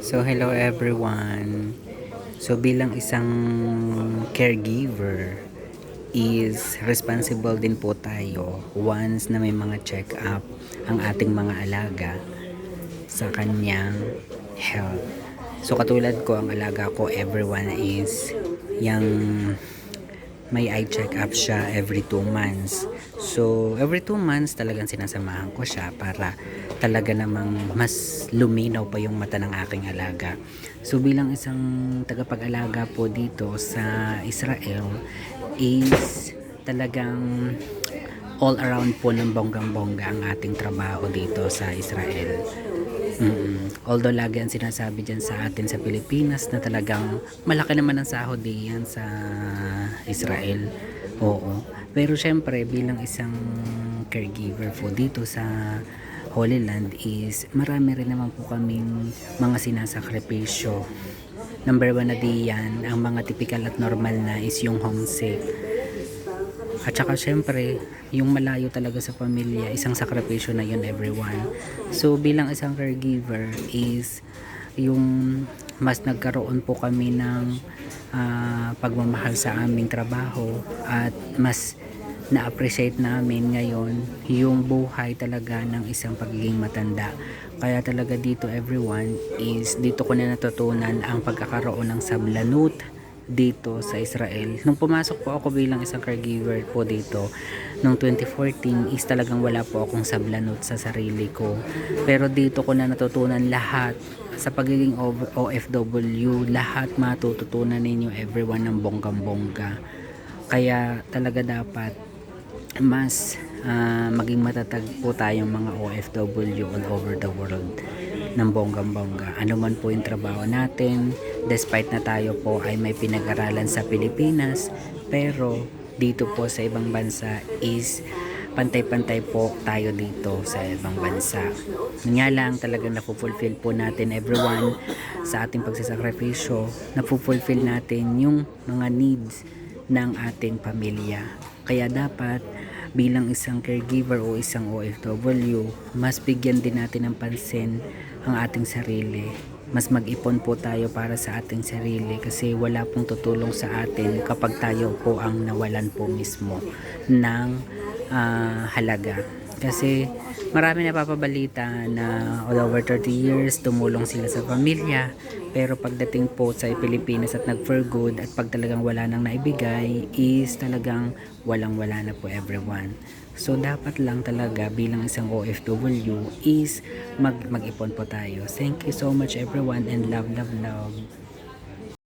So, hello everyone. So, bilang isang caregiver is responsible din po tayo once na may mga check-up ang ating mga alaga sa kanyang health. So, katulad ko, ang alaga ko, everyone is yung may eye check-up siya every 2 months. So, every 2 months talagang sinasamahan ko siya para talaga namang mas luminaw pa yung mata ng aking alaga. So, bilang isang tagapag-alaga po dito sa Israel is talagang all around po ng bonggang-bongga ang ating trabaho dito sa Israel. Mm. Although lagi ang sinasabi dyan sa atin sa Pilipinas na talagang malaki naman ang sahod diyan sa Israel. Oo. Pero syempre bilang isang caregiver po dito sa Holy Land is marami rin naman po kaming mga sinasakripisyo. Number one na diyan, ang mga typical at normal na is yung homesick. At saka syempre, yung malayo talaga sa pamilya, isang sakripisyo na yun everyone. So bilang isang caregiver is yung mas nagkaroon po kami ng ah, pagmamahal sa aming trabaho at mas na-appreciate namin ngayon yung buhay talaga ng isang pagiging matanda. Kaya talaga dito everyone is dito ko na natutunan ang pagkakaroon ng sablanut dito sa Israel. Nung pumasok po ako bilang isang caregiver po dito, nung 2014 is talagang wala po akong sablanot sa sarili ko. Pero dito ko na natutunan lahat sa pagiging OFW, lahat matututunan ninyo everyone ng bonggang-bongga. Kaya talaga dapat mas ah, maging matatag po tayong mga OFW all over the world ng bonggang-bongga. Ano man po yung trabaho natin, despite na tayo po ay may pinag-aralan sa Pilipinas, pero dito po sa ibang bansa is pantay-pantay po tayo dito sa ibang bansa. Nga lang talagang napufulfill po natin everyone sa ating pagsasakripisyo, napufulfill natin yung mga needs ng ating pamilya. Kaya dapat bilang isang caregiver o isang OFW, mas bigyan din natin ng pansin ang ating sarili. Mas mag-ipon po tayo para sa ating sarili kasi wala pong tutulong sa atin kapag tayo po ang nawalan po mismo ng ah, halaga. Kasi marami napapabalita na all over 30 years tumulong sila sa pamilya pero pagdating po sa Pilipinas at nag for good at pag talagang wala nang naibigay is talagang walang wala na po everyone. So dapat lang talaga bilang isang OFW is mag mag-ipon po tayo. Thank you so much everyone and love love love.